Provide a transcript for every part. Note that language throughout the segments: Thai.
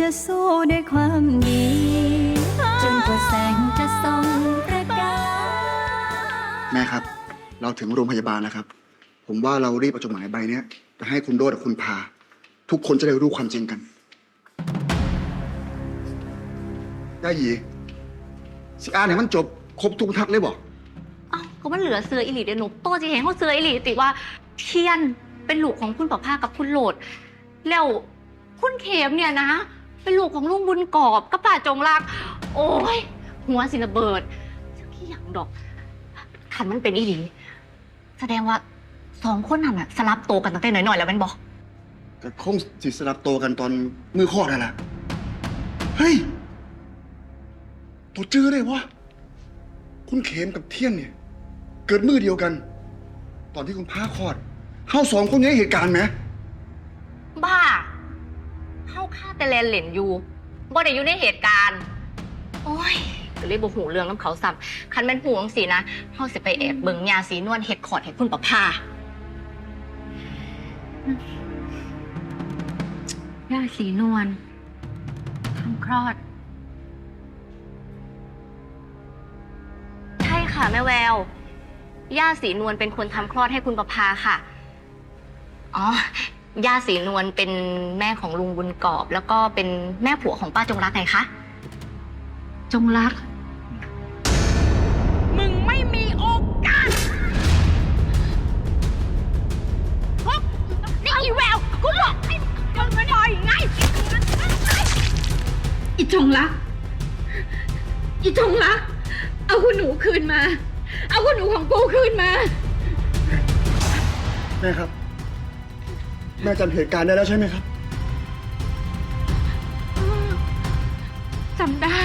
จะสู้ด้วยความดี จนกว่าแสงจะส่องประกาย แม่ครับ เราถึงโรงพยาบาลแล้วครับ ผมว่าเรารีบเอาจดหมายใบเนี้ยไปให้คุณโดดกับคุณพา ทุกคนจะได้รู้ความจริงกันได้หยีสิอ่านให้มันจบครบทุกบรรทัดเลยบอกเอ้าก็มันเหลือเสืออิหลีเดี๋ยวหนูโตจะเห็นเขาเสืออิหลีติว่า เทียนเป็นลูกของคุณประภากับคุณโหลด แล้วคุณเขมเนี่ยนะ เป็นลูกของลุงบุญกอบกับป้าจงรัก โอ้ย หัวสิระเบิดขี้อย่างดอกขันมันเป็นอีหลี แสดงว่าสองคนนั่นอะสลับโตวกันตั้งแต่หน่อยๆแล้วแมันบอกแต่คงสิสลับโตวกันตอนมือคลอดนั่นแหละเฮ้ยตัวจื้อได้วะ คุณเขมกับเทียนเนี่ย เกิดมือเดียวกัน ตอนที่คุณพาคลอดเฮาสองคนอยู่ในเหตุการณ์ไหม แต่แลนเหล่นอยู่บ่ได้อยู่ในเหตุการณ์ โอ้ยก็เลยบ่หูเรื่องน้ำเขาซ้ำคันแม่นหูจังสินะเฮาสิไปแอบเบิ่งยาสีนวลเฮ็ดขอดให้คุณประภายาสีนวลทำคลอด ใช่ค่ะแม่แวว ย่าสีนวลเป็นคนทำคลอดให้คุณประภาค่ะ อ๋อ ย่าสีนวลเป็นแม่ของลุงบุญกอบ แล้วก็เป็นแม่ผัวของป้าจงรักไงคะ จงรัก มึงไม่มีโอกาสพบนี่อีแววกูบอกให้มึงมาหน่อยไง อีจงรัก อีจงรัก เอาคุณหนูคืนมา เอาคุณหนูของกูคืนมา แม่ครับ แม่จำเหตุการณ์ได้แล้วใช่ไหมครับ จำได้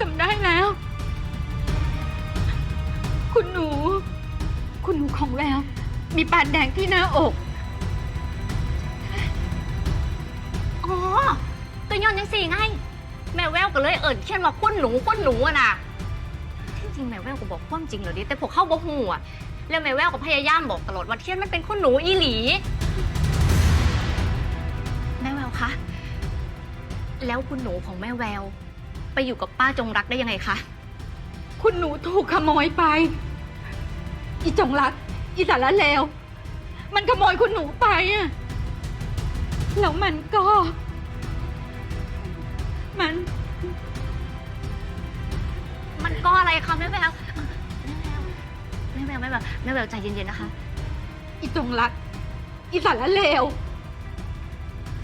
จำได้แล้ว คุณหนู คุณหนูของแววมีปานแดงที่หน้าอก อ๋อก็ย้อนยังสี่ไง แม่แววก็เลยเอิญเขียนว่าคุ้นหนูคุ้นหนูอะนะที่จริงแม่แววก็บอกความจริงเหรอดิแต่พวกเข้าบ่หูอะแล้วแม่แววก็พยายามบอกตลอดว่าเทียนมันเป็นคุ้นหนูอีหลี แล้วคุณหนูของแม่แวว ไปอยู่กับป้าจงรักได้ยังไงคะ คุณหนูถูกขโมยไป อีจงรัก อีสารเลว มันขโมยคุณหนูไปอะแล้วมันก็ มัน มันก็อะไรคะแม่แวว แม่แวว แม่แวว แม่แววใจเย็นๆนะคะ อีจงรัก อีสารเลว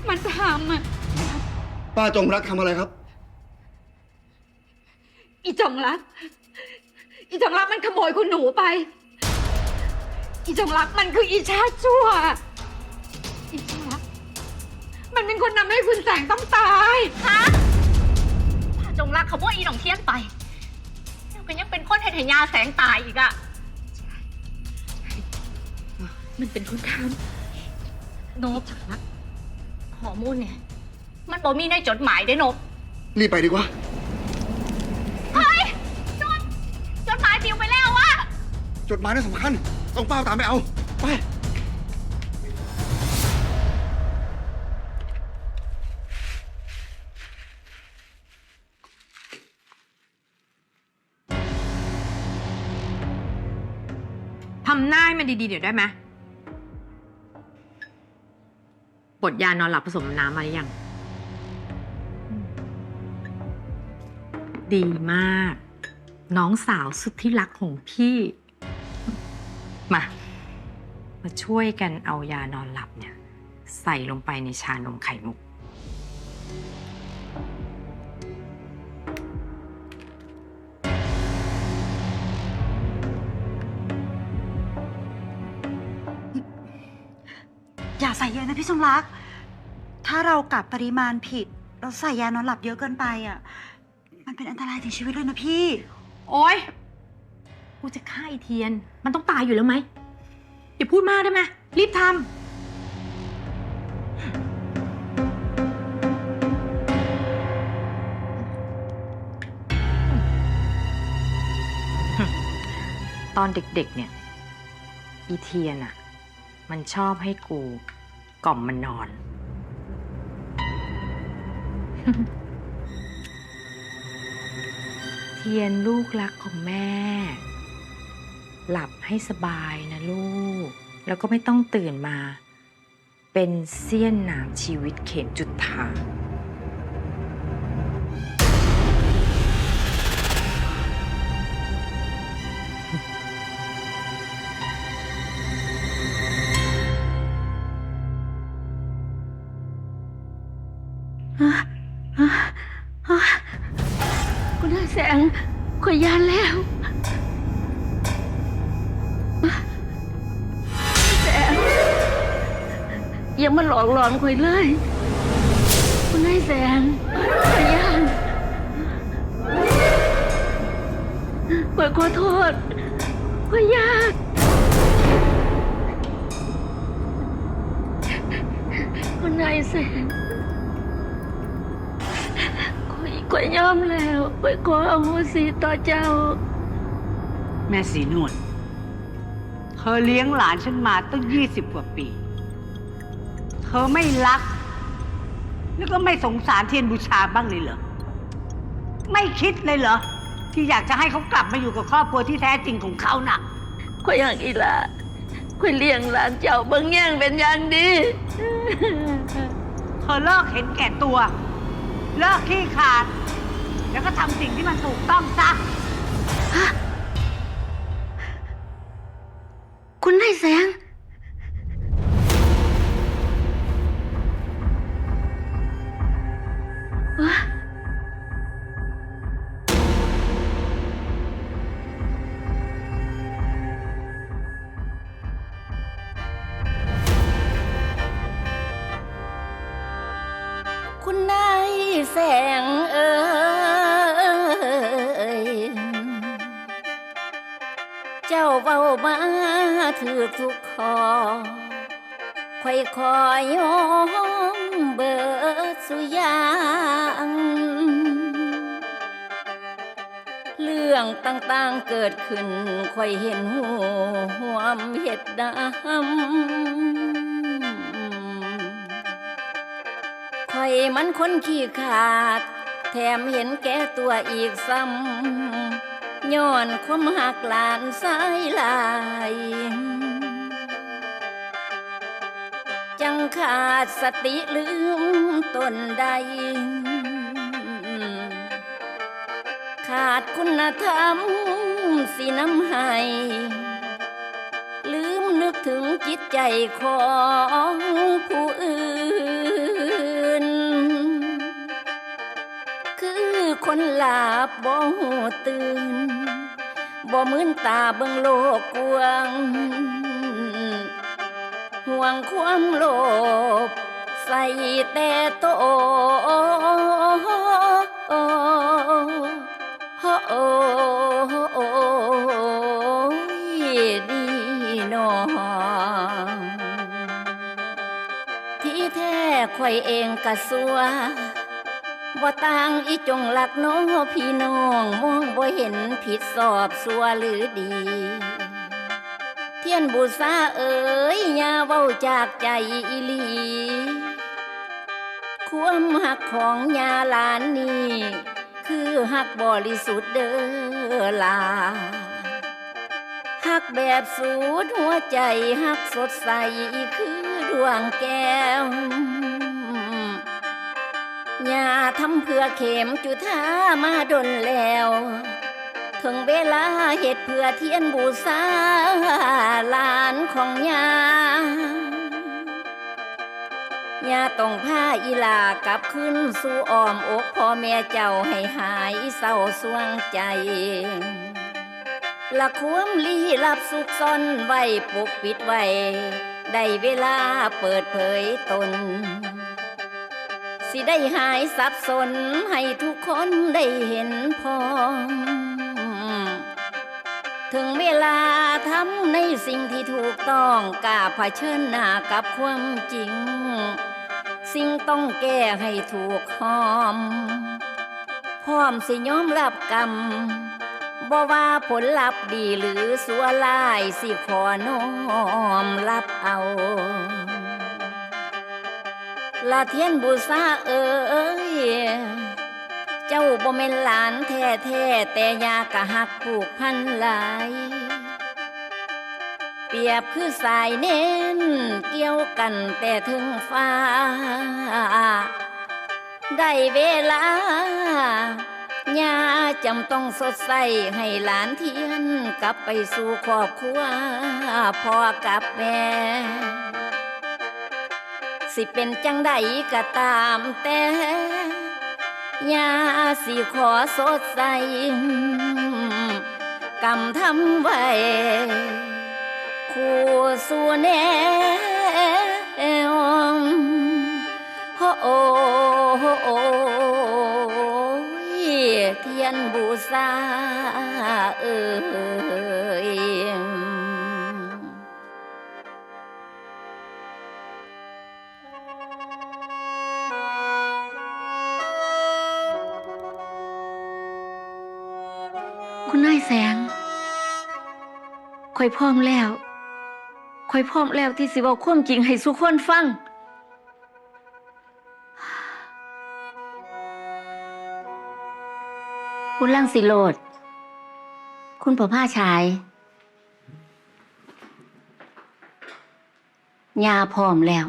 มันทำอะ ป้าจงรักทำอะไรครับ อีจงรัก อีจงรักมันขโมยคุณหนูไป อีจงรักมันคืออีชาติชั่ว อีจงรัก มันเป็นคนนำให้คุณแสงต้องตายฮะป้าจงรักเขาว่าอีหนองเทียนไปแล้วก็ยังเป็นคนเห็นยาแสงตายอีกอะมันเป็นคนทนบฮอร์โมนเนี่ย มันบอกมีในจดหมายได้นบรีบไปดีกว่า เฮ้ยจดจดหมายปิวไปแล้วอะจดหมายน่าสำคัญ ต้องเป้าตามไปเอา ไป ทำหน้าให้มันดีๆเดี๋ยวได้ไหมบทยานอนหลับผสมน้ำมาหรือยัง ดีมาก น้องสาวสุดที่รักของพี่ มา มาช่วยกันเอายานอนหลับเนี่ย ใส่ลงไปในชานมไข่มุก อย่าใส่เยอะนะพี่สมรัก ถ้าเรากลับปริมาณผิด เราใส่ยานอนหลับเยอะเกินไปอะ มันเป็นอันตรายถึงชีวิตเลยนะพี่ โอ๊ย กูจะฆ่าไอเทียน มันต้องตายอยู่แล้วไหมอย่าพูดมากได้ไหมรีบทำ ตอนเด็กๆ เนี่ย อีเทียนอะมันชอบให้กูกล่อมมันนอน ทียนลูกรักของแม่ หลับให้สบายนะลูก แล้วก็ไม่ต้องตื่นมา เป็นเสี้ยนหนามชีวิตเข็มจุดฐาน คุณนายแสงข่อยยานแล้ว แสงอย่ามาหลอกหลอนข่อยเลย คุณนายแสงข่อยยานข่อยขอโทษข่อยยานคุณนายแสง ข่อยข่อยยอมแล้วข่อยขออโหสิต่อเจ้า แม่สีนวลเธอเลี้ยงหลานฉันมาตั้งยี่สิบกว่าปี เธอไม่รัก แล้วก็ไม่สงสารเทียนบูชาบ้างเลยเหรอ ไม่คิดเลยเหรอ ที่อยากจะให้เขากลับมาอยู่กับครอบครัวที่แท้จริงของเขาน่ะข่อยอยากอีหละข่อยเลี้ยงหลานเจ้าเบิ่งแย่งเป็นอย่างดี เธอเลิกเห็นแก่ตัว เลิกขี้ขาด แล้วก็ทำสิ่งที่มันถูกต้องซะ คุณนายแสง แสงเอ่ยเจ้าเบามาถือทุกคอค่อยคอยยอมเบิดสุยางเรื่องต่างๆเกิดขึ้นค่อยเห็นหูหวมเห็ดดำ อยมันคนขี้ขาด แถมเห็นแก่ตัวอีกซ้ำย้อนความหักหลานสายลาย จังขาดสติลืมตนใด ขาดคุณธรรมสิน้ำให้ลืมนึกถึงจิตใจของผู้อื่ คนหลับบ่หูตื่นบ่มืนตาเบิ่งโลกกวางห่วงความโลภใส่แต่โตดีนอที่แท้ข่อยเองกะสัว บ่ต่างอีจงหลักน้องพี่น้องมองบ่เห็นผิดสอบสัวหรือดี เทียนบูษาเอ๋ยอย่าเว้าจากใจอีลี ความหักของยาหลานนี่คือหักบริสุทธิ์เด้อลาหักแบบสูดหัวใจหักสดใสคือดวงแก้ว ย่าทำเพื่อเข็มจุธามาดนแล้ว ถึงเวลาเหตุเพื่อเทียนบูชาหลานของยาย่าต้องพาอีหลากลับขึ้นสู่อ้อมอกพ่อแม่เจ้าให้หายเศร้าสวงใจละควมลี้ลับสุกซ่อนไว้ปกปิดไว้ ได้เวลาเปิดเผยตน สิได้หายสับสน ให้ทุกคนได้เห็นพร้อม ถึงเวลาทำในสิ่งที่ถูกต้องกล้าเผชิญหน้ากับความจริง สิ่งต้องแก้ให้ถูกหอม พร้อมสิยอมรับกรรมบ่ว่าผลลัพธ์ดีหรือสัวลายสิขอน้อมรับเอา ลาเทียนบูษาเอ๋ยเจ้าบ่แม่นหลานแท้แท้แต่ยากะหักผูกพันหลาย เปรียบคือสายเน้น เกี่ยวกันแต่ถึงฟ้า ได้เวลาย่าจำต้องสดใสให้หลานเทียน กลับไปสู่ครอบครัวพ่อกับแม่ สิเป็นจังใดก็ตามแต่ยาสิขอสดใสกำทำไว้คู่สู่แนวโอ้โอ้โอ้ยเทียนบูชาเอ่ย คุณนายแสงคอยพร้อมแล้วคอยพร้อมแล้วที่สิเว้าความจริงให้สุคนฟัง คุณลังสิโลด คุณประภาชายยาพร้อมแล้ว